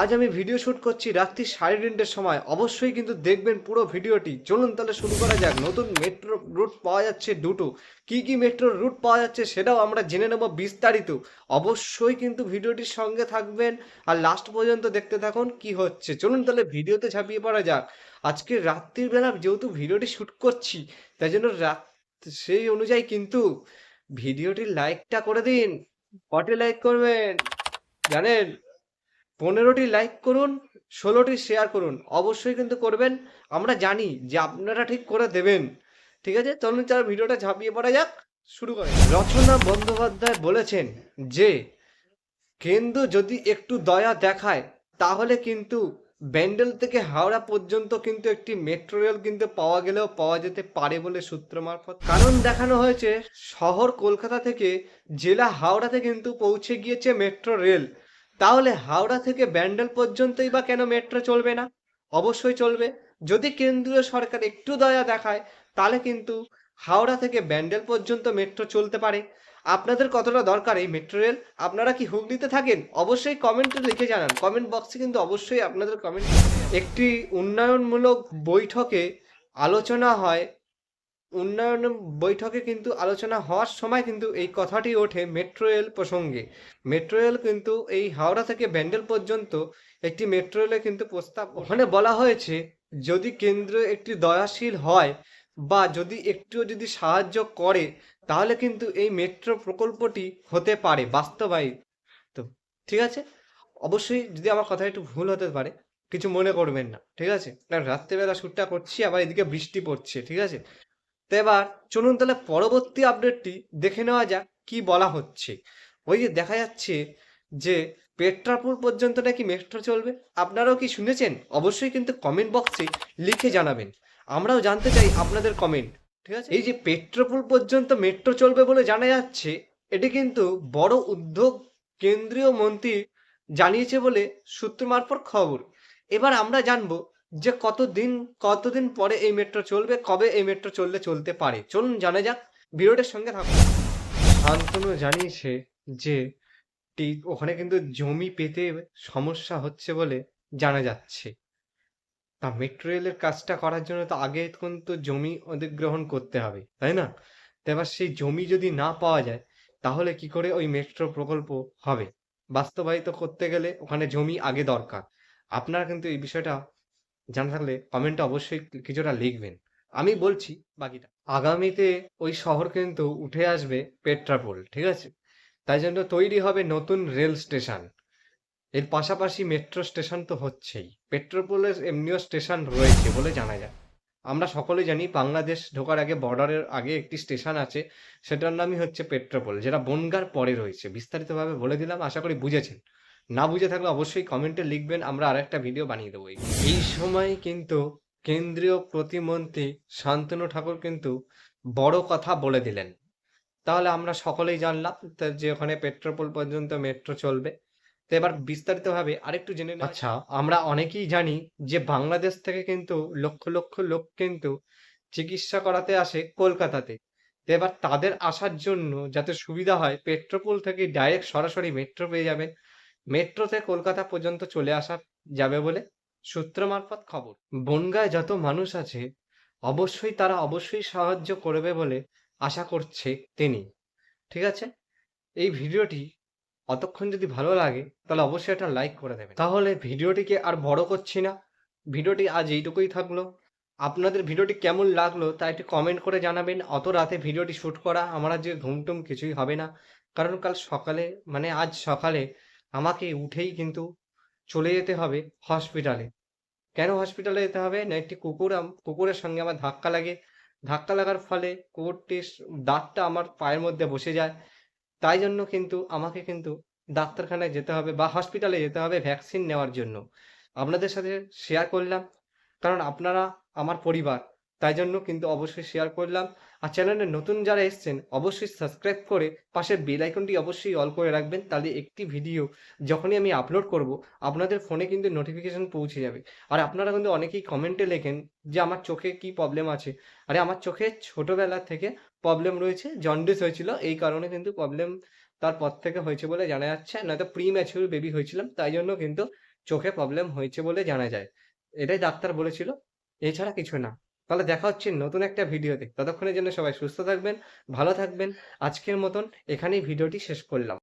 আজ আমি video shoot করছি রাত্রি সাড়ে তিনটের সময়। অবশ্যই কিন্তু দেখবেন পুরো ভিডিওটি। চলুন তাহলে শুরু করা যাক। নতুন মেট্রো রুট পাওয়া যাচ্ছে দুটো। কি কি মেট্রো রুট পাওয়া যাচ্ছে সেটাও আমরা জেনে নেব বিস্তারিত। অবশ্যই কিন্তু ভিডিওটির সঙ্গে থাকবেন আর লাস্ট পর্যন্ত দেখতে থাকুন কি হচ্ছে। চলুন তাহলে ভিডিওতে ঝাঁপিয়ে পড়া যাক। আজকে রাত্রির বেলা যেহেতু ভিডিওটি শুট করছি, তাই জন্য রাত, সেই অনুযায়ী কিন্তু ভিডিওটির লাইকটা করে দিন। কটে লাইক করবেন। জানেন? পনেরোটি লাইক করুন, ষোলোটি শেয়ার করুন, অবশ্যই কিন্তু করবেন। আমরা জানি যে আপনারা ঠিক করে দেবেন। ঠিক আছে? চলুন চার ভিডিওটা ঝাঁপিয়ে পড়া যাক, শুরু করে। রচনা বন্দ্যোপাধ্যায় বলেছেন যে কেন্দ্র যদি একটু দয়া দেখায়, তাহলে কিন্তু ব্যান্ডেল থেকে হাওড়া পর্যন্ত কিন্তু একটি মেট্রো রেল কিন্তু পাওয়া গেলেও পাওয়া যেতে পারে বলে সূত্র মারফত। কারণ দেখানো হয়েছে, শহর কলকাতা থেকে জেলা হাওড়াতে কিন্তু পৌঁছে গিয়েছে মেট্রো রেল তাহলে হাওড়া থেকে ব্যান্ডেল পর্যন্তই বা কেন মেট্রো চলবে না? অবশ্যই চলবে। যদি কেন্দ্রীয় সরকার একটু দয়া দেখায়, তাহলে কিন্তু হাওড়া থেকে ব্যান্ডেল পর্যন্ত মেট্রো চলতে পারে। আপনাদের কতটা দরকার এই মেট্রো রেল? আপনারা কি হুগলিতে থাকেন? অবশ্যই কমেন্টে লিখে জানান। কমেন্ট বক্সে কিন্তু অবশ্যই আপনাদের কমেন্ট একটি উন্নয়নমূলক বৈঠকে আলোচনা হয় উন্নয়ন বৈঠকে কিন্তু আলোচনা হওয়ার সময় কিন্তু এই কথাটি ওঠে মেট্রো রেল প্রসঙ্গে। মেট্রো রেল কিন্তু এই হাওড়া থেকে ব্যান্ডেল পর্যন্ত একটি মেট্রো রেলে কিন্তু প্রস্তাব ওখানে বলা হয়েছে, যদি কেন্দ্র একটি দয়াশীল হয় বা যদি একটুও যদি সাহায্য করে, তাহলে কিন্তু এই মেট্রো প্রকল্পটি হতে পারে বাস্তবায়িত। তো, ঠিক আছে? অবশ্যই যদি আমার কথা একটু ভুল হতে পারে, কিছু মনে করবেন না, ঠিক আছে? রাত্রেবেলা শ্যুটটা করছি, আবার এদিকে বৃষ্টি পড়ছে, ঠিক আছে? তো এবার চলুন তাহলে পরবর্তী আপডেটটি দেখে নেওয়া যাক কি বলা হচ্ছে। ওই যে দেখা যাচ্ছে যে পেট্রাপুর পর্যন্ত নাকি মেট্রো চলবে। আপনারাও কি শুনেছেন? অবশ্যই কিন্তু কমেন্ট বক্সে লিখে জানাবেন। আমরাও জানতে চাই আপনাদের কমেন্ট ঠিক আছে? এই যে পেট্রাপুর পর্যন্ত মেট্রো চলবে বলে জানা যাচ্ছে, এটি কিন্তু বড় উদ্যোগ কেন্দ্রীয় মন্ত্রী জানিয়েছে বলে সূত্র মারফত খবর। এবার আমরা জানব যে কতদিন কতদিন পরে এই মেট্রো চলবে, কবে এই মেট্রো চললে চলতে পারে? চলুন জানা যাক। ভিডিওটার সঙ্গে থাকুন। শান্তনু জানিয়েছে যে ওখানে কিন্তু জমি পেতে সমস্যা হচ্ছে বলে জানা যাচ্ছে। তা মেট্রো রেলের কাজটা করার জন্য তো আগে কিন্তু জমি অধিগ্রহণ করতে হবে, তাই না? তো এবার সেই জমি যদি না পাওয়া যায়, তাহলে কি করে ওই মেট্রো প্রকল্প হবে? বাস্তবায়িত করতে গেলে ওখানে জমি আগে দরকার। আপনারা কিন্তু এই বিষয়টা জানা থাকলে কমেন্টে অবশ্যই কিছুটা লিখবেন। আমি বলছি বাকিটা। আগামীতে ওই শহর কিন্তু উঠে আসবে পেট্রাপোল, ঠিক আছে? তাই জন্য তৈরি হবে নতুন রেল স্টেশন। এর পাশাপাশি মেট্রো স্টেশন তো হচ্ছেই। পেট্রোপোলের এমনিও স্টেশন রয়েছে বলে জানা যায়। আমরা সকলে জানি বাংলাদেশ ঢোকার আগে বর্ডারের আগে একটি স্টেশন আছে, সেটার নামই হচ্ছে পেট্রোপোল, যেটা বনগার পরে রয়েছে। বিস্তারিতভাবে বলে দিলাম, আশা করি বুঝেছেন। না বুঝে থাকলে অবশ্যই কমেন্টে লিখবেন আমরা আরেকটা ভিডিও বানিয়ে দেবো এই। এই সময় কিন্তু কেন্দ্রীয় প্রতিমন্ত্রী শান্তনু ঠাকুর কিন্তু বড় কথা বলে দিলেন। তাহলে আমরা সকলেই জানলাম যে ওখানে পেট্রোপোল পর্যন্ত মেট্রো চলবে। তো এবার বিস্তারিতভাবে আরেকটু জেনে আচ্ছা। আমরা অনেকেই জানি যে বাংলাদেশ থেকে কিন্তু লক্ষ লক্ষ লোক কিন্তু চিকিৎসা করাতে আসে কলকাতাতে। তো এবার তাদের আসার জন্য যাতে সুবিধা হয় পেট্রোপোল থেকে ডাইরেক্ট সরাসরি মেট্রো পেয়ে যাবেন। মেট্রোতে কলকাতা পর্যন্ত চলে আসা যাবে বলে সূত্র মারফত খবর। বনগায় যত মানুষ আছে, অবশ্যই তারা অবশ্যই সাহায্য করবে বলে আশা করছে তিনি। ঠিক আছে? এই ভিডিওটি অতক্ষণ যদি ভালো লাগে, তাহলে অবশ্যই একটা লাইক করে দেবেন। তাহলে ভিডিওটিকে আর বড় করছি না। ভিডিওটি আজ এইটুকুই থাকল। আপনাদের ভিডিওটি কেমন লাগল তা একটু কমেন্ট করে জানাবেন। অত রাতে ভিডিওটি শ্যুট করা, আমার আজ ঘুমটুম কিছুই হবে না। কারণ কাল সকালে মানে আজ সকালে আমাকে উঠেই কিন্তু চলে যেতে হবে হসপিটালে কেন হসপিটালে যেতে হবে? না, একটি কুকুর কুকুরের সঙ্গে আমার ধাক্কা লাগে। ধাক্কা লাগার ফলে কুকুরটির দাঁতটা আমার পায়ের মধ্যে বসে যায়। তাই জন্য কিন্তু আমাকে কিন্তু ডাক্তারখানায় যেতে হবে বা হসপিটালে যেতে হবে ভ্যাকসিন নেওয়ার জন্য। আপনাদের সাথে শেয়ার করলাম। কারণ আপনারা, আমার পরিবার তাই জন্য কিন্তু অবশ্যই শেয়ার করলাম। আর চ্যানেলে নতুন যারা এসছেন, অবশ্যই সাবস্ক্রাইব করে পাশের বেল আইকনটি অবশ্যই অল করে রাখবেন। তাহলে একটি ভিডিও যখনই আমি আপলোড করব, আপনাদের ফোনে কিন্তু নোটিফিকেশন পৌঁছে যাবে। আর আপনারা কিন্তু অনেকেই কমেন্টে লেখেন যে, আমার চোখে কি প্রবলেম আছে? আরে, আমার চোখে ছোটোবেলা থেকে প্রবলেম রয়েছে জন্ডিস হয়েছিল। এই কারণে কিন্তু প্রবলেম তারপর থেকে হয়েছে বলে জানা যাচ্ছে। নয়তো প্রি ম্যাচিউর বেবি হয়েছিলাম, তাই জন্য কিন্তু চোখে প্রবলেম হয়েছে বলে জানা যায়। এটাই ডাক্তার বলেছিল। এছাড়া কিছু না। তাহলে দেখা হচ্ছে নতুন একটা ভিডিওতে। ততক্ষণের জন্য সবাই সুস্থ থাকবেন, ভালো থাকবেন। আজকের মতন এখানেই ভিডিওটি শেষ করলাম।